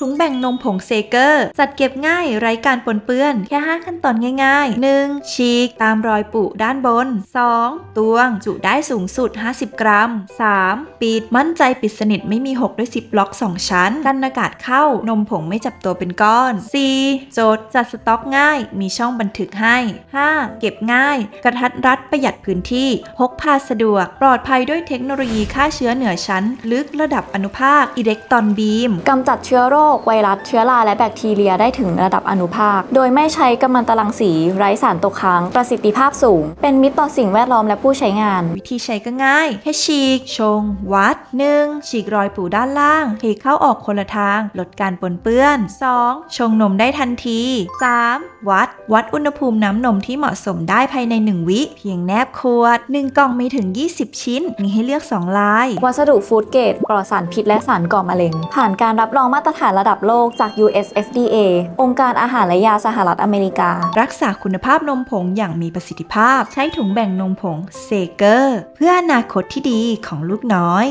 ถุงแบ่งนมผงเซเกอร์ จัดเก็บง่ายไร้การปนเปื้อน แค่ 5 ขั้นตอนง่ายๆ 1. ฉีกตามรอยปุด้านบน 2. ตวง จุได้สูงสุด 50 กรัม 3. ปิดมั่นใจปิดสนิทไม่มีหกด้วยซิปล็อก 2 ชั้น กันอากาศเข้านมผงไม่จับตัวเป็นก้อน 4. จดจัดสต็อกง่าย มีช่องบันทึกให้ 5. เก็บง่าย กระทัดรัดประหยัดพื้นที่ พกพาสะดวก ปลอดภัยด้วยเทคโนโลยีฆ่าเชื้อเหนือชั้น ลึกระดับอนุภาคอิเล็กตรอนบีมกำจัดเชื้อโรคไวรัสเชื้อราและแบคทีเรียได้ถึงระดับอนุภาค โดยไม่ใช้กัมมันตรังสีไร้สารตกค้าง ประสิทธิภาพสูง เป็นมิตรต่อสิ่งแวดล้อมและผู้ใช้งาน วิธีใช้ก็ง่ายแค่ฉีก ชง วัด 1. ฉีกรอยปูด้านล่างเทเข้าออกคนละทาง ลดการปนเปื้อน 2. ชงนมได้ทันที 3. วัด วัดอุณหภูมิน้ำนมที่เหมาะสมได้ภายใน 1 วิ เพียงแนบขวด 1 กล่องมีถึง 20 ชิ้น มีให้เลือก 2 ลาย วัสดุฟู้ดเกรดปลอดสารพิษและสารก่อมะเร็ง ผ่านการรับรองมาตรฐานระดับโลกจาก US FDA องค์การอาหารและยาสหรัฐอเมริกา รักษาคุณภาพนมผงอย่างมีประสิทธิภาพ ใช้ถุงแบ่งนมผงเซเกอร์ เพื่ออนาคตที่ดีของลูกน้อย